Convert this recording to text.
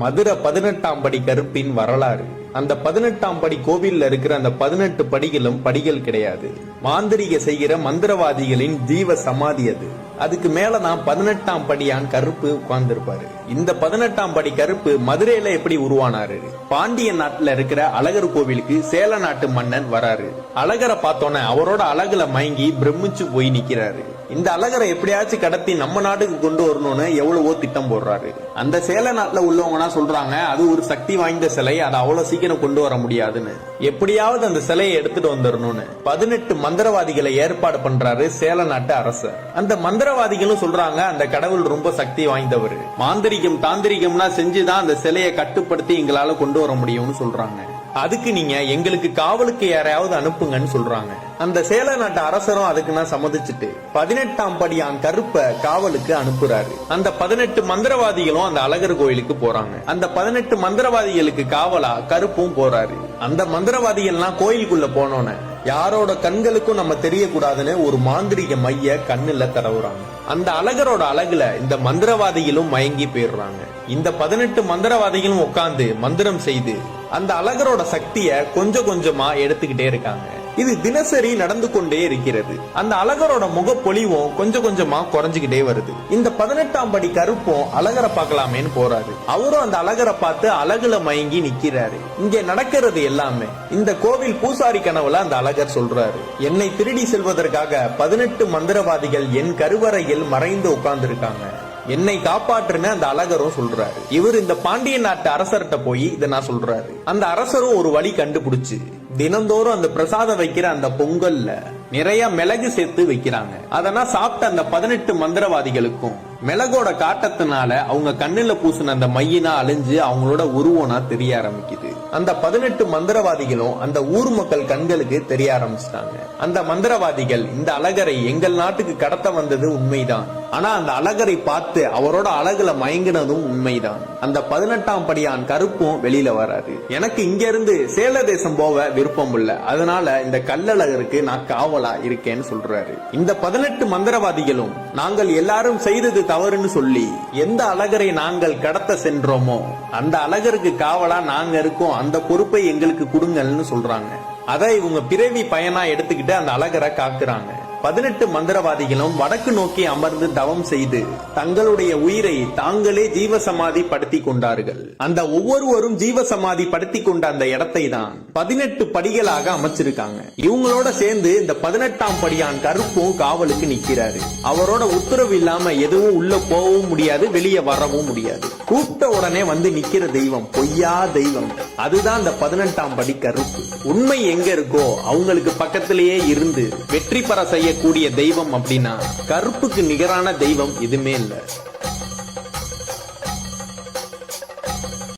மதுரை பதினெட்டாம் படி கருப்பின் வரலாறு. அந்த பதினெட்டாம் படி கோவில்ல இருக்கிற அந்த பதினெட்டு படிகளும் படிகள் கிடையாது. மாந்திரிக செய்கிற மந்திரவாதிகளின் ஜீவ சமாதி அது. அதுக்கு மேல தான் பதினெட்டாம் படியான் கருப்பு உட்கார்ந்திருப்பாரு. இந்த பதினெட்டாம் படி கருப்பு மதுரையில எப்படி உருவானாரு? பாண்டிய நாட்டுல இருக்கிற அழகர் கோவிலுக்கு சேல நாட்டு மன்னன் வராரு. அழகரை பார்த்தோன்னே அவரோட அழகுல மயங்கி பிரமிச்சு போய் நிக்கிறாரு. இந்த அழகரை எப்படியாச்சும் கடத்தி நம்ம நாட்டுக்கு கொண்டு வரணும்னு எவ்வளவோ திட்டம் போடுறாரு. அந்த சேல நாட்டுல உள்ளவங்கன்னா சொல்றாங்க அது ஒரு சக்தி வாய்ந்த சிலை அதை அவ்வளவு சீக்கிரம் கொண்டு வர முடியாதுன்னு. எப்படியாவது அந்த சிலையை எடுத்துட்டு வந்துடணும்னு பதினெட்டு மந்திரவாதிகளை ஏற்பாடு பண்றாரு சேல நாட்டு அரசர். அந்த மந்திரவாதிகளும் சொல்றாங்க அந்த கடவுள் ரொம்ப சக்தி வாய்ந்தவர். மாந்திரிகம் தாந்திரிகம்னா செஞ்சுதான் அந்த சிலையை கட்டுப்படுத்தி எங்களால கொண்டு வர முடியும்னு சொல்றாங்க. அதுக்கு நீங்க எங்களுக்கு காவலுக்கு யாரையாவது அனுப்புங்கன்னு சொல்றாங்க. அந்த சேல நாட்டு அரசரும் அதுக்கு நான் சம்மதிச்சுட்டு பதினெட்டாம் படியான் கருப்ப காவலுக்கு அனுப்புறாரு. அந்த பதினெட்டு மந்திரவாதிகளும் அந்த அழகர் கோயிலுக்கு போறாங்க. அந்த பதினெட்டு மந்திரவாதிகளுக்கு காவலா கருப்பும் போறாரு. அந்த மந்திரவாதிகள்லாம் கோயிலுக்குள்ள போனோன்னு யாரோட கண்களுக்கும் நம்ம தெரியக்கூடாதுன்னு ஒரு மாந்திரிக மைய கண்ணுல தடவுறாங்க. அந்த அழகரோட அழகுல இந்த மந்திரவாதிகளும் மயங்கி போயிடுறாங்க. இந்த பதினெட்டு மந்திரவாதிகளும் உட்கார்ந்து மந்திரம் செய்து அந்த அழகரோட சக்திய கொஞ்சம் கொஞ்சமா எடுத்துக்கிட்டே இருக்காங்க. இது தினசரி நடந்து கொண்டே இருக்கிறது. அந்த அழகரோட முகப்பொலிவும் கொஞ்சம் கொஞ்சமா குறைஞ்சுக்கிட்டே வருது. இந்த பதினெட்டாம் படி கருப்பும் அழகரை பார்க்கலாமேன்னு போறாரு. அவரும் அந்த அழகரை பார்த்து அழகுல மயங்கி நிக்கிறாரு. இங்க நடக்கிறது எல்லாமே. இந்த கோவில் பூசாரி கனவுல அந்த அழகர் சொல்றாரு. என்னை திருடி செல்வதற்காக பதினெட்டு மந்திரவாதிகள் என் கருவறையில் மறைந்து உட்கார்ந்துருக்காங்க. என்னை காப்பாற்றுன்னு அந்த அழகரும் சொல்றாரு. இவர் இந்த பாண்டிய நாட்டு அரசர்கிட்ட போய் இதை நான் சொல்றாரு. அந்த அரசரும் ஒரு வழி கண்டுபிடிச்சு தினந்தோறும் அந்த பிரசாதம் வைக்கிற அந்த பொங்கல்ல நிறைய மிளகு சேர்த்து வைக்கிறாங்க. அதெல்லாம் சாப்பிட்ட அந்த பதினெட்டு மந்திரவாதிகளுக்கும் மிளகோட காட்டத்தினால அவங்க கண்ணுல பூசின அந்த மையினா அழிஞ்சு அவங்களோட உருவனா தெரிய ஆரம்பிக்குது. அந்த பதினெட்டு மந்திரவாதிகளும் அந்த ஊர் மக்கள் கண்களுக்கு தெரிய ஆரம்பிச்சிட்டாங்க. அந்த மந்திரவாதிகள் இந்த அழகரை எங்கள் நாட்டுக்கு கடத்த வந்தது உண்மைதான். ஆனா அந்த அழகரை பார்த்து அவரோட அழகுல மயங்கினதும் உண்மைதான். அந்த பதினெட்டாம் படியான் கருப்பும் வெளியில வராது. எனக்கு இங்க இருந்து சேல தேசம் போக விருப்பம் இல்ல. அதனால இந்த கல்லழகருக்கு நான் காவலா இருக்கேன்னு சொல்றாரு. இந்த பதினெட்டு மந்திரவாதிகளும் நாங்கள் எல்லாரும் செய்தது தவறுன்னு சொல்லி எந்த அழகரை நாங்கள் கடத்த சென்றோமோ அந்த அழகருக்கு காவலா நாங்க இருக்கோம். அந்த பொறுப்பை எங்களுக்கு கொடுங்கள்னு சொல்றாங்க. அதை இவங்க பிறவி பயனா எடுத்துக்கிட்டு அந்த அழகரை காக்குறாங்க. பதினெட்டு மந்திரவாதிகளும் வடக்கு நோக்கி அமர்ந்து தவம் செய்து தங்களுடைய உயிரை தாங்களே ஜீவசமாதி படுத்தி கொண்டார்கள். அந்த ஒவ்வொருவரும் ஜீவசமாதி படுத்தி கொண்ட அந்த இடத்தை தான் பதினெட்டு படிகளாக அமைச்சிருக்காங்க. இவங்களோட சேர்ந்து இந்த பதினெட்டாம் படியான் கருப்பும் காவலுக்கு நிக்கிறாரு அவரோட உத்தரவு இல்லாம எதுவும் உள்ள போகவும் முடியாது வெளியே வரவும் முடியாது. கூப்பிட்ட உடனே வந்து நிக்கிற தெய்வம் பொய்யா தெய்வம். அதுதான் இந்த பதினெட்டாம் படி கருப்பு. உண்மை எங்க இருக்கோ அவங்களுக்கு பக்கத்திலேயே இருந்து வெற்றி பெற செய்ய செய்யக்கூடிய தெய்வம் அப்படின்னா கருப்புக்கு நிகரான தெய்வம் எதுவுமே இல்ல.